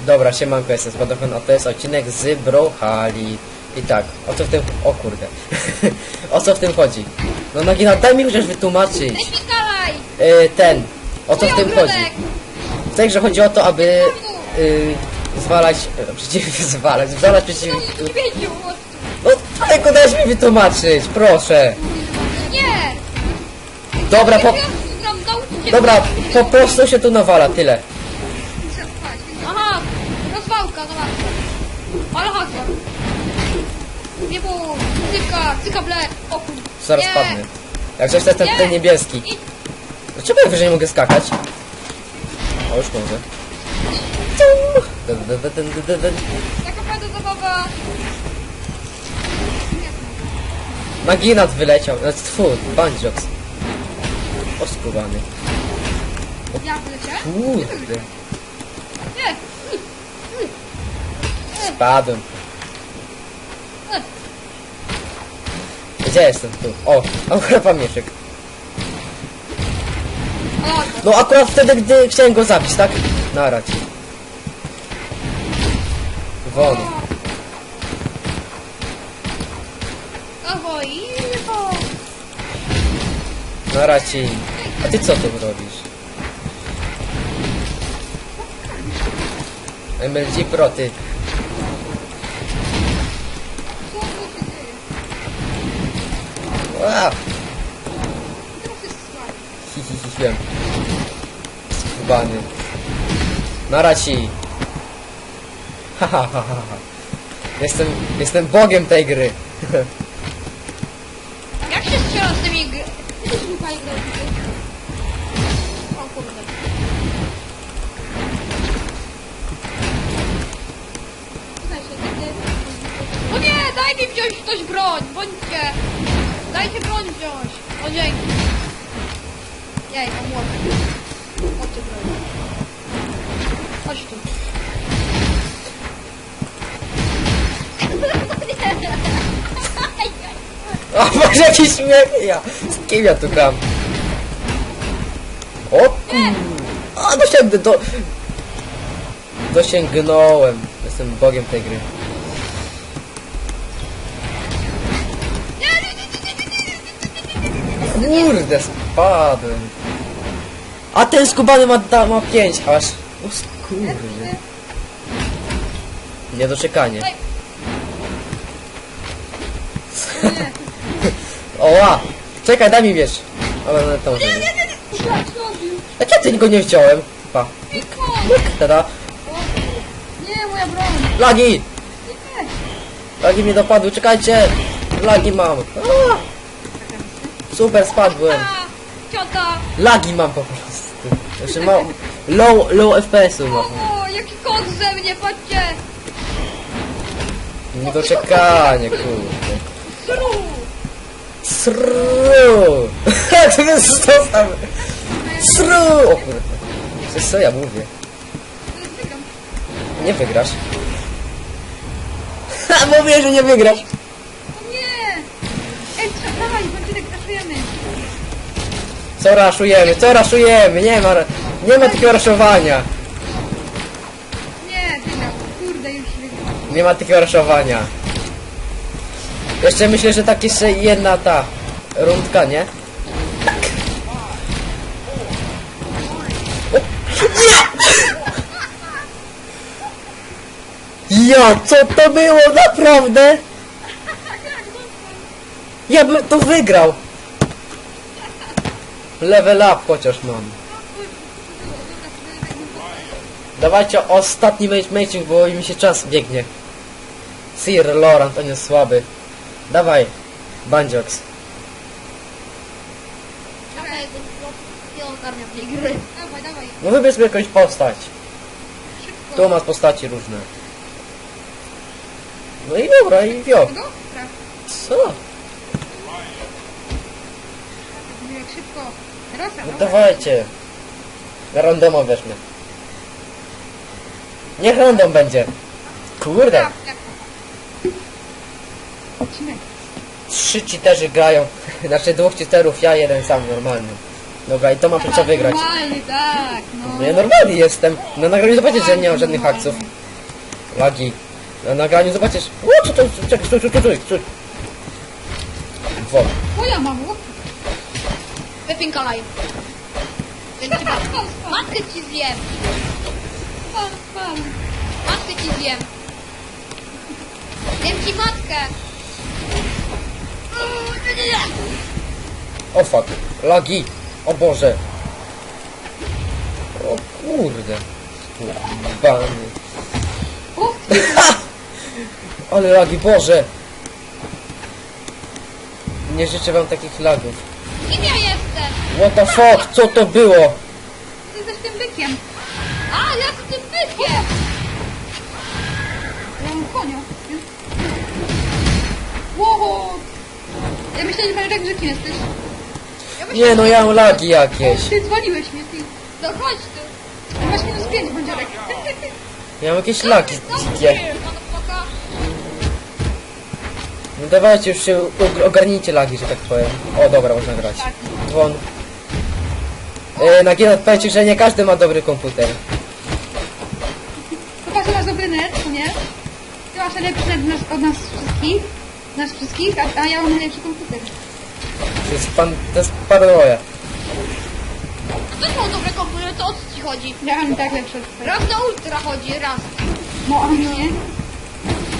Dobra, siemanko, jestem Spadochron, a to jest odcinek z Brohali. I tak, o co w tym... O kurde. o co w tym chodzi? No Nagina, daj mi chociaż wytłumaczyć. Śmigalaj! Y, ten, o co w tym chodzi? W tej grze chodzi o to, aby y, zwalać... e, Przeciw... zwalać, zwalać przeciw... No! No, tylko daj mi wytłumaczyć, proszę. Nie! Dobra, po... Dobra, po prostu się tu nawala, tyle. Zobacz. Ale hasła. Nie mów! Cyka, cyka ble! O kur... Zaraz Nie. padnę. Jak coś to jest ten, Nie. ten niebieski. Dlaczego ja wyżej nie mogę skakać? O, już mogę. Dun, dun, dun, dun, dun, dun. Taka fajna zabawa! Maginat wyleciał. Znaczy, tfu, Banjox. Oskubany. Ja wyleciałem? Kurde. Nie! Spadłem. Gdzie jestem? Tu. O, akurat mam mieszek. O, No akurat wtedy, gdy chciałem go zabić, tak? Narać. Won. Oho. Naraci. A ty co tu robisz? MLG Pro, ty. Słaby. Hi, hi, hi, wiem. Skubany. Naraci. Ha, ha, ha, ha, ha. Jestem, jestem bogiem tej gry. Jak się strzela z tymi gry? Ty też mi pani. O kurde. Tutaj się nigdy... No nie, daj mi wziąć ktoś broń, bądźcie. Dajcie broń wziąć. O dzięki. Jej, mam młotek. Chodźcie broń. Chodź tu. O, masz jakiś śmiech? Ja. Z kim ja tu gram? O kur... A, dosięgnę do... Dosięgnąłem. Jestem bogiem tej gry. Kurde, spadłem. A ten skubany ma, da, ma pięć aż. O kurde. Niedoczekanie. Oła! Czekaj, daj mi wiesz. Ale na to nie. Nie, nie, nie. Ja ty go nie wziąłem? Pa. Tada. Nie, moja broń. Lagi! Lagi mnie dopadły, czekajcie! Lagi mam. A! Super, spadłem. Ciota. Lagi mam po prostu. Znaczy mam low, low FPS-u mam. O, jaki kot ze mnie, patrzcie. Niedoczekanie, kurde. Sru. Sru! to jest to. Sru! O kurde. Coś co ja mówię? Nie wygrasz. Ha, mówię, że nie wygrasz. O nie. Ej, co, dawaj, Martynek, raszujemy. Co raszujemy? Co raszujemy? Nie ma, nie ma takiego raszowania. Nie, wygram. Kurde, już wygram. Nie ma takiego raszowania. Jeszcze myślę, że tak jeszcze jedna ta rundka, nie? Tak. Nie! Ja, co to było naprawdę? Ja bym to wygrał. Level up chociaż mam. Dawajcie ostatni mecz matching, bo mi się czas biegnie. Sir Laurent, on jest słaby. Dawaj, Banjox. Dawaj, nie ogarniam tej gry. Dawaj, dawaj. No wybierz sobie jakąś postać. Szybko. Tu masz postaci różne. No i dobra, i wio. Co? Jak szybko. Teraz No dawajcie. Na randoma weźmy. Niech random będzie. Kurde. Odcinek. Trzy cheaterzy grają. Znaczy dwóch cheaterów, ja jeden sam normalny. Dobra, i to ma trzeba wygrać. Normalnie, tak, no. No ja normalnie jestem. Na nagraniu zobaczysz, że nie mam żadnych akców. Lagi. Na nagraniu zobaczysz. O, co to? Czekaj, stój, stój, stój, stój, stój. Wol. O ja mam. Wypinkalaj. Więc ci matkę, matkę ci zjem. Matkę ci zjem. Zjem ci matkę. O fuck. Lagi. O Boże. O kurde. Bany. Ale lagi, Boże. Nie życzę wam takich lagów. Kim ja jestem? What the fuck? Co to było? Ty jesteś tym bykiem. A, ja z tym bykiem. Ja mam konia. Wow. Ja myślałem, że pamiętam, że kim jesteś. Ja Nie no, ja mam lagi jakieś. Ty zwaliłeś mnie, ty. No chodź tu. Ty masz minus 5 bądziorek. Ja mam jakieś lagi dzikie. No dawajcie już się, ogarnijcie lagi, że tak powiem. O dobra, można grać. Dzwon. E, na Gienot powiem ci, że nie każdy ma dobry komputer. Że masz dobry net, co nie? Ty masz najlepszy net nas, od nas wszystkich. Nas wszystkich, a, a ja mam najlepszy komputer. To jest pan, to jest paranoja. Kto ma dobre komputer, to o co ci chodzi? Ja mam i tak twojego. Raz na ultra chodzi, raz. No a mnie?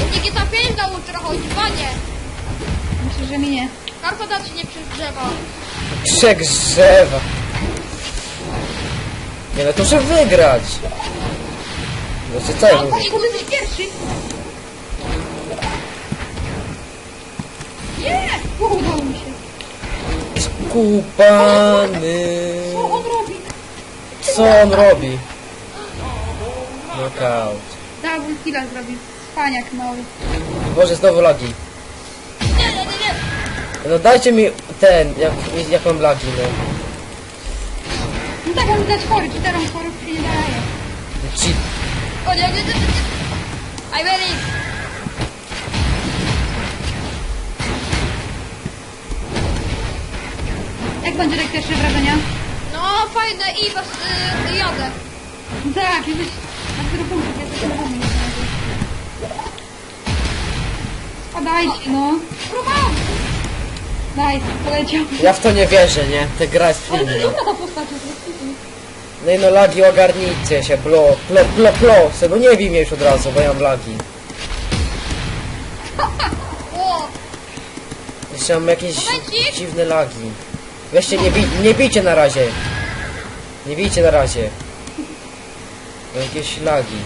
Nie GTA 5 na ultra chodzi, panie. Myślę, że mi nie. Karta da ci nie przegrzewa. Przegrzewa. Nie no, to muszę wygrać. Znaczy co ja mówię? I kurde, jesteś pierwszy. Nie! O, udało mi się. Skupany. Co on robi? Co on robi? Knockout. Double killa zrobił. Spaniak mały. Boże, znowu lagi. Nie, nie, nie, nie. No dajcie mi ten, jak, jak mam lagi, no. No tak, mam dać chory. Czterom chorób się nie daje. Ci, O nie, nie, nie, nie. I'm ready. Jak będzie tak pierwsze wrażenia? No, fajne i was y, jadę. Tak, jesteś na punktów. Ja też na Spadajcie, no. Nice, poleciał. ja w to nie wierzę, nie? Te gra jest Ale to filmna. inna ta postać jest. No i no lagi ogarnijcie się, plo, plo, plo, plo. Se, no nie mnie już od razu, bo ja mam lagi. O, Jeszcze mam jakieś Momencik. dziwne lagi. Weźcie, nie, bij, nie bijcie na razie. Nie bijcie na razie. Mam jakieś lagi.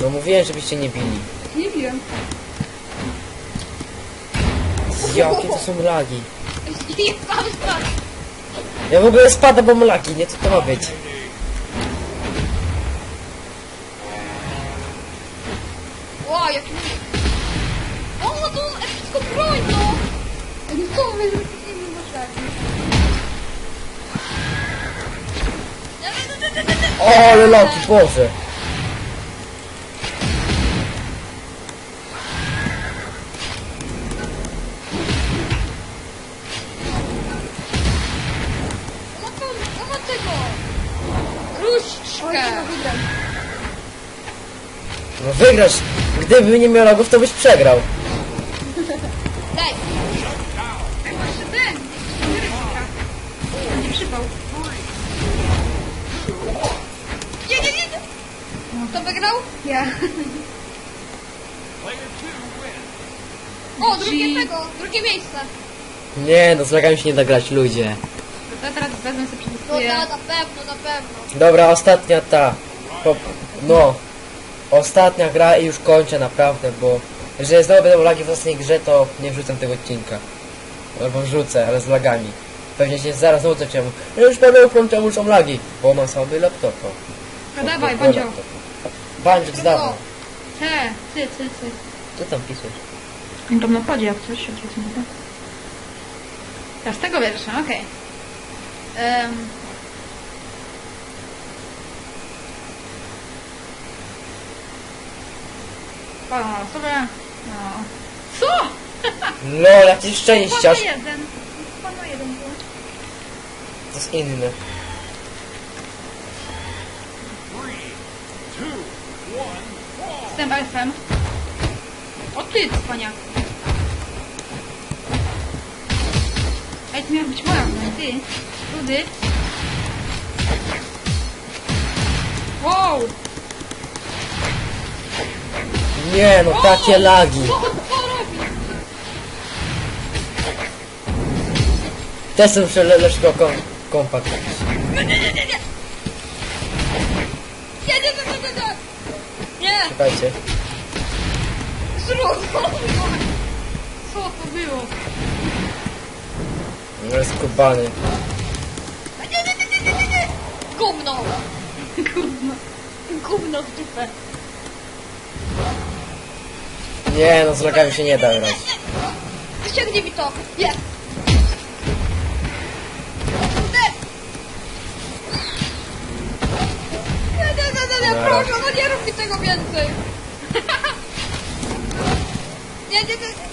No mówiłem, żebyście nie bili. Nie biłem. Jakie to są lagi? stąd. Ja w ogóle spada, bo mam lagi, nie? Co to ma być? Ło, jaki... O, no to epicko broń, no. No co wy, wiem, masz nie. O, ale lagi, Boże. Wygrasz. Gdyby nie miał lagów, to byś przegrał. Daj. Masz ten. Nie przypał. Nie, nie, nie, nie. Kto wygrał? Ja. O, drugie tego, drugie miejsce. Nie, no z lagami się nie da grać, ludzie. To teraz wezmę sobie No przetestuję. da, na pewno, na pewno. Dobra, ostatnia ta. Po, no. Ostatnia gra i już kończę naprawdę, bo jeżeli znowu będą lagi w ostatniej grze, to nie wrzucam tego odcinka. Albo wrzucę, ale z lagami. Pewnie się zaraz nudzę czemu. Ja już będę uprom czemu są lagi, bo mam słaby laptop. No dawaj, Bandzio. Bandzio, zdawno. Te, ty, ty, ty. Co tam piszesz? Tam na padzie jak coś, odwrócę na to. Ja z tego wierzę, okej. Em. O, sobie. No. Co? Lol, jakiś szczęściarz. Pana jeden. Pana jeden był. to jest inny. Jestem elfem. O ty, cwaniaku. Ej, to miała być moja broń, ty. Rudy. Wow! Nie no, takie lagi. Co, co robi? Też są lepszego kom kompakt. Nie, nie, nie, nie, nie! Nie, nie, nie, nie, nie, nie! Nie! Czekajcie. Zrób! Co to było? No jest kubany. Nie, nie, nie, nie, nie, nie, nie! Gówno! Gówno. Gówno w dupę! Nie no, z lagami się nie da grać. Ściągnij mi to! Nie! Kurde! Nie, nie, nie, nie, nie, proszę, no nie rób mi tego więcej! Nie, nie, nie, nie.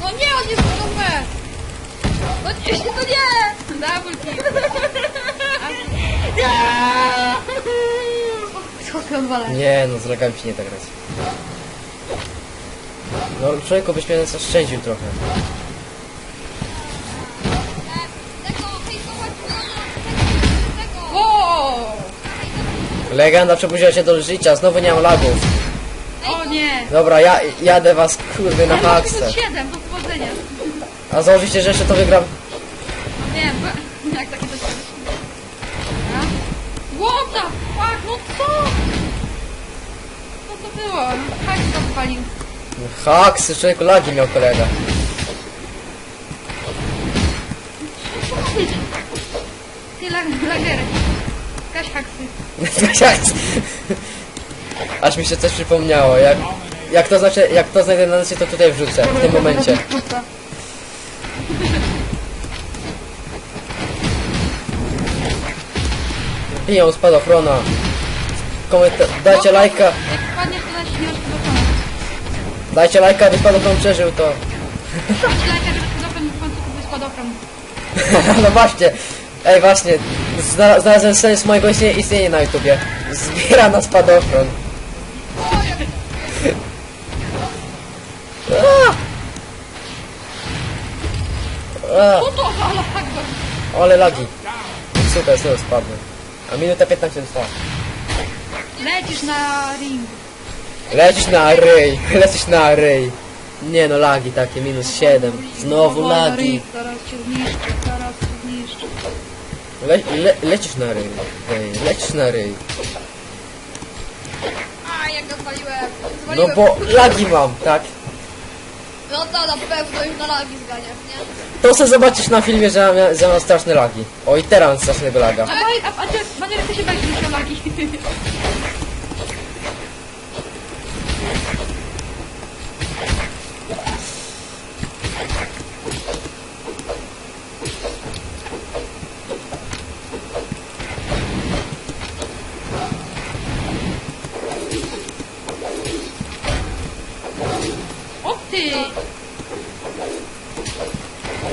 No nie, on jest w! No nie, no nie! Double kill. Nie! Schody odwalę. Nie no, z lagami się nie da grać. No człowieku byś mnie zaszczędził trochę. Wow! Legenda przebudziła się do życia, znowu nie mam lagów. O nie! Dobra, ja jadę was kurwy na haksę. 7, do powodzenia. A założycie, że jeszcze to wygram? Nie, bo... jak takie coś... Dobra. What the fuck, no co? Co to było? Tak to odpalił. Haksy, człowieku lagi miał kolega. Ty lag lagery. Kaś haksy. Haks. Aż mi się coś przypomniało, jak, jak to znaczy, jak to znajdę na necie, to tutaj wrzucę, w tym momencie. Piją spadochrona. Komenta dajcie lajka, Jak wpadniesz, to dać śmieszkę do pana. Dajcie lajka, aby spadochron przeżył to. Dać lajka, żeby spadochron w końcu kupił spadochron. no właśnie, ej właśnie, zna, znalazłem sens mojego istnienia, istnienia na YouTubie. Zbiera na spadochron. A! A, Co to? Ale hakba. ale lagi. Super, znowu spadłem. A minuta 15 została. Lecisz na ring. Lecisz na ryj, lecisz na ryj. Nie no, lagi takie, minus 7. Znowu lagi. ring, Zaraz cię zniszczę, zaraz cię zniszczę. Le, le, lecisz na ryj, ryj, lecisz na ryj. A, jak go zwaliłem! No Zwaliłem. bo lagi mam, tak? No to na pewno już na lagi zganiasz, nie? To sobie zobaczysz na filmie, że mam, że mam straszne lagi. O i teraz mam strasznego laga. A, baj- a, a, ty, Manier, jak ty się bawisz niż lagi? O ty!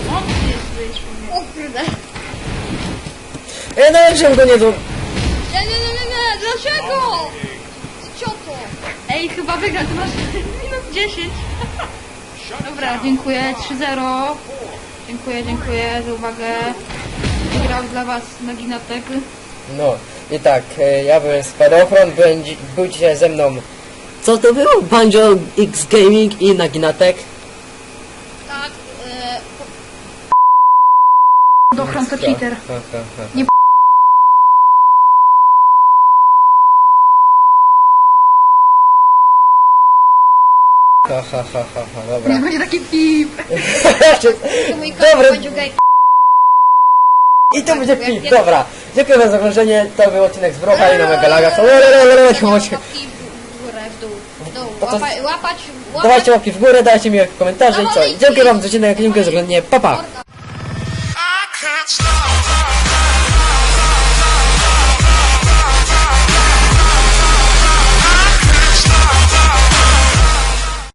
O ty, wyszło mnie. O kurde! No żebym go nie do... Nie, nie, nie, nie, nie! Dlaczego? Cioto! Ej, chyba wygra, ty masz minus 10. Dobra, dziękuję, 3-0. Dziękuję, dziękuję za uwagę. Wygrał dla was Naginatek. No, i tak, e, ja byłem Spadochron, byłem, dzi- był dzisiaj ze mną... Co to było? Banjo X Gaming i Naginatek. Tak, e, Dochron to cheater. Ha, ha, ha. Nie- Ha, ha, ha, ha, ha, Nie dobra. będzie taki pip. to mój kanał Dobra, i to będzie pip, dobra. Dziękuję za oglądanie, to był odcinek z Brocha i na Megalaga. Dawajcie łapki w górę, dajcie mi komentarze i co. Dziękuję wam za odcinek, dziękuję za oglądanie, pa pa.